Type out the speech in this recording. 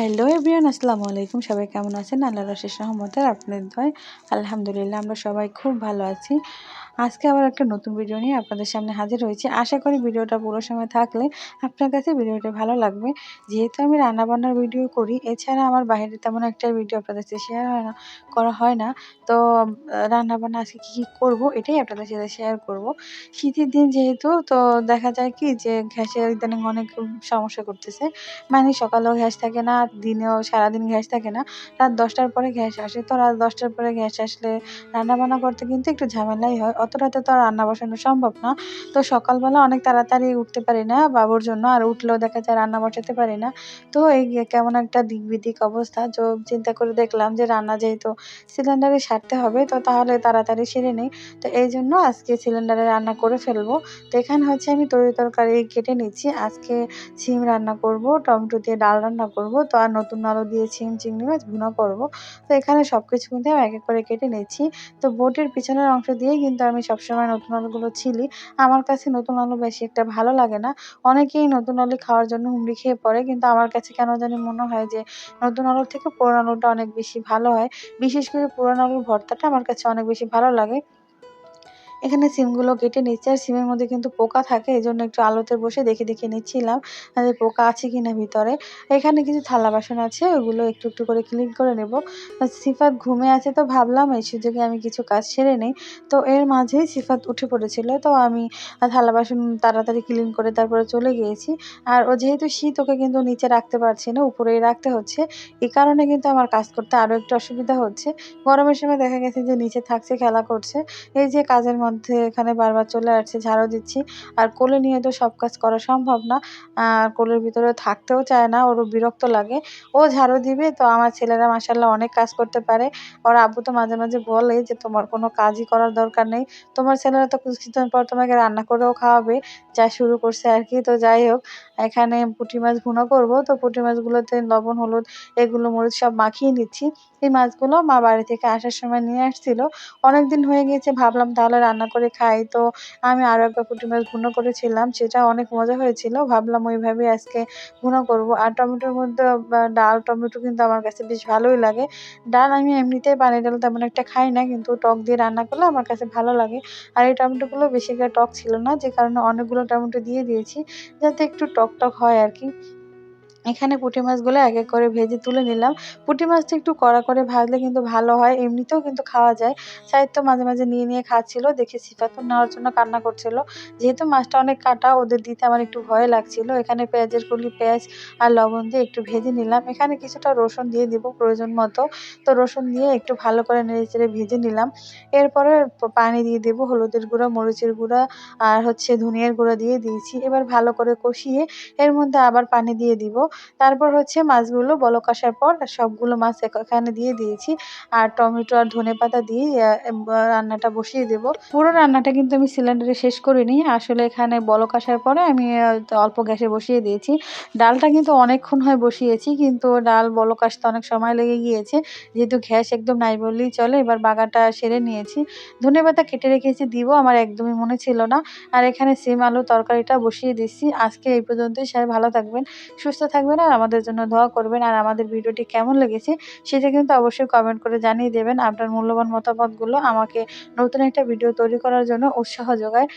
Hello everyone আসসালামু আলাইকুম। সবাই কেমন আছেন? আল্লাহ রশেষ রহমতের আপনাদের দয় আলহামদুলিল্লাহ, আমরা সবাই খুব ভালো আছি। আজকে আবার একটা নতুন ভিডিও নিয়ে আপনাদের সামনে হাজির হয়েছি। আশা করি ভিডিওটা পুরো সময় থাকলে আপনার কাছে ভিডিওটা ভালো লাগবে। যেহেতু আমি রান্নাবান্নার ভিডিও করি, এছাড়া আমার বাইরে তেমন একটা ভিডিও আপনাদের সাথে শেয়ার হয় না, করা হয় না। তো রান্নাবান্না আজকে কী কী করব, এটাই আপনাদের সাথে শেয়ার করব। শীতের দিন যেহেতু, তো দেখা যায় কি যে গ্যাসের ইদানিং অনেক সমস্যা করতেছে। মানে সকালেও গ্যাস থাকে না, দিনেও সারাদিন গ্যাস থাকে না। রাত দশটার পরে গ্যাস আসে। তো রাত দশটার পরে গ্যাস আসলে রান্নাবান্না করতে কিন্তু একটু ঝামেলাই হয়। অত রাতে তো আর রান্না বসানো সম্ভব না। তো সকালবেলা অনেক তাড়াতাড়ি উঠতে পারি না বাবুর জন্য, আর উঠলেও দেখা যায় রান্না বসাতে পারি না। তো এই কেমন একটা দিক বিদিক অবস্থা, তো চিন্তা করে দেখলাম যে রান্না যেহেতু সিলিন্ডারে সারতে হবে, তো তাহলে তাড়াতাড়ি সেরে নিই। তো এই জন্য আজকে সিলিন্ডারে রান্না করে ফেলব। তো এখানে হচ্ছে আমি তরি তরকারি কেটে নিচ্ছি। আজকে সিম রান্না করব, টমেটো দিয়ে ডাল রান্না করব, তো আর নতুন আলু দিয়ে সিম চিংড়ি মাছ ভুনা করব। তো এখানে সব কিছু কিন্তু আমি এক এক করে কেটে নিচ্ছি। তো বোটের পিছনের অংশ দিয়েই কিন্তু আমি সবসময় নতুন আলুগুলো ছিলি। আমার কাছে নতুন আলু বেশি একটা ভালো লাগে না। অনেকেই নতুন আলু খাওয়ার জন্য হুমড়ি খেয়ে পড়ে, কিন্তু আমার কাছে কেন জানি মনে হয় যে, নতুন আলুর থেকে পুরনো আলুটা অনেক বেশি ভালো হয়। বিশেষ করে পুরনো আলুর ভর্তাটা আমার কাছে অনেক বেশি ভালো লাগে। এখানে সিমগুলো কেটে নিচ্ছি, আর সিমের মধ্যে কিন্তু পোকা থাকে এই জন্য একটু আলোতে বসে দেখে দেখে নিচ্ছিলাম যে পোকা আছে কিনা ভিতরে। এখানে কিছু থালা বাসন আছে, ওগুলো একটু একটু করে ক্লিন করে নেব। সিফাত ঘুমে আছে তো ভাবলাম, এই সুযোগে আমি কিছু কাজ সেরে নেই। তো এর মাঝেই সিফাত উঠে পড়েছিল, তো আমি থালা বাসন তাড়াতাড়ি ক্লিন করে তারপরে চলে গিয়েছি। আর ও যেহেতু শীত, ওকে কিন্তু নিচে রাখতে পারছি না, উপরেই রাখতে হচ্ছে। এ কারণে কিন্তু আমার কাজ করতে আরও একটু অসুবিধা হচ্ছে। গরমের সময় দেখা গেছে যে নিচে থাকছে, খেলা করছে। এই যে কাজের মধ্যে মধ্যে এখানে বারবার চলে আসছে ঝাড়ও দিচ্ছি। আর কোলে নিয়ে তো সব কাজ করা সম্ভব না। আর কোলের ভিতরে থাকতেও চায় না, ওরও বিরক্ত লাগে। ও ঝাড়ু দিবে তো আমার ছেলেরা মাসাল্লাহ অনেক কাজ করতে পারে। ওর আব্বু তো মাঝে মাঝে বলে যে, তোমার কোনো কাজই করার দরকার নেই। তোমার ছেলেরা তো কিছুদিন পর তোমাকে রান্না করেও খাওয়াবে। যা শুরু করছে আর কি। তো যাই হোক, এখানে পুঁটি মাছ ভুনো করব। তো পুঁটি মাছগুলোতে লবণ, হলুদ, এগুলো, মরিচ সব মাখিয়ে নিচ্ছি। এই মাছগুলো মা বাড়ি থেকে আসার সময় নিয়ে আসছিল। অনেক দিন হয়ে গিয়েছে, ভাবলাম তাহলে রান্না করে খাই। তো আমি আরও একবার পুঁটি মাছ ভুনো করেছিলাম, সেটা অনেক মজা হয়েছিল। ভাবলাম ওইভাবেই আজকে ভুনো করব। আর টমেটোর মধ্যে ডাল, টমেটো কিন্তু আমার কাছে বেশ ভালোই লাগে। ডাল আমি এমনিতেই পানি ডাল তেমন একটা খাই না, কিন্তু টক দিয়ে রান্না করলে আমার কাছে ভালো লাগে। আর এই টমেটোগুলো বেশি টক ছিল না, যে কারণে অনেকগুলো টমেটো দিয়ে দিয়েছি, যাতে একটু টক টক হয় আর কি। এখানে পুঁটি মাছগুলো এক এক করে ভেজে তুলে নিলাম। পুঁটি মাছটা একটু কড়া করে ভাজলে কিন্তু ভালো হয়, এমনিতেও কিন্তু খাওয়া যায়। সাইদ তো মাঝে মাঝে নিয়ে নিয়ে খাচ্ছিল, দেখে সিফাত নেওয়ার জন্য কান্না করছিল। যেহেতু মাছটা অনেক কাটা, ওদের দিতে আমার একটু ভয় লাগছিল। এখানে পেঁয়াজের কলি, পেঁয়াজ আর লবণ দিয়ে একটু ভেজে নিলাম। এখানে কিছুটা রসুন দিয়ে দিব প্রয়োজন মতো। তো রসুন দিয়ে একটু ভালো করে নেড়ে চেড়ে ভেজে নিলাম। এরপরে পানি দিয়ে দেবো হলুদের গুঁড়া, মরিচের গুঁড়া আর হচ্ছে ধনিয়ার গুঁড়া দিয়ে দিয়েছি। এবার ভালো করে কষিয়ে এর মধ্যে আবার পানি দিয়ে দিব। তারপর হচ্ছে মাছগুলো বলক আসার পর সবগুলো মাছ এখানে দিয়ে দিয়েছি। আর টমেটো আর ধনে পাতা দিয়ে রান্নাটা বসিয়ে দেব। পুরো রান্নাটা কিন্তু আমি সিলিন্ডারে শেষ করিনি। আসলে এখানে বলক আসার পরে আমি অল্প গ্যাসে বসিয়ে দিয়েছি। ডালটা কিন্তু অনেকক্ষণ হয় বসিয়েছি, কিন্তু ডাল বলক আসতে অনেক সময় লেগে গিয়েছে। যেহেতু গ্যাস একদম নাই বললেই চলে, এবার বাগাটা সেরে নিয়েছি। ধনে পাতা কেটে রেখেছি, দিব আমার একদমই মনে ছিল না। আর এখানে সিম আলু তরকারিটা বসিয়ে দিচ্ছি। আজকে এই পর্যন্তই, সবাই ভালো থাকবেন, সুস্থ থাকবেন আর আমাদের জন্য দোয়া করবেন। আর আমাদের ভিডিওটি কেমন লেগেছে সেটা কিন্তু অবশ্যই কমেন্ট করে জানিয়ে দেবেন। আপনার মূল্যবান মতামতগুলো আমাকে নতুন একটা ভিডিও তৈরি করার জন্য উৎসাহ যোগায়।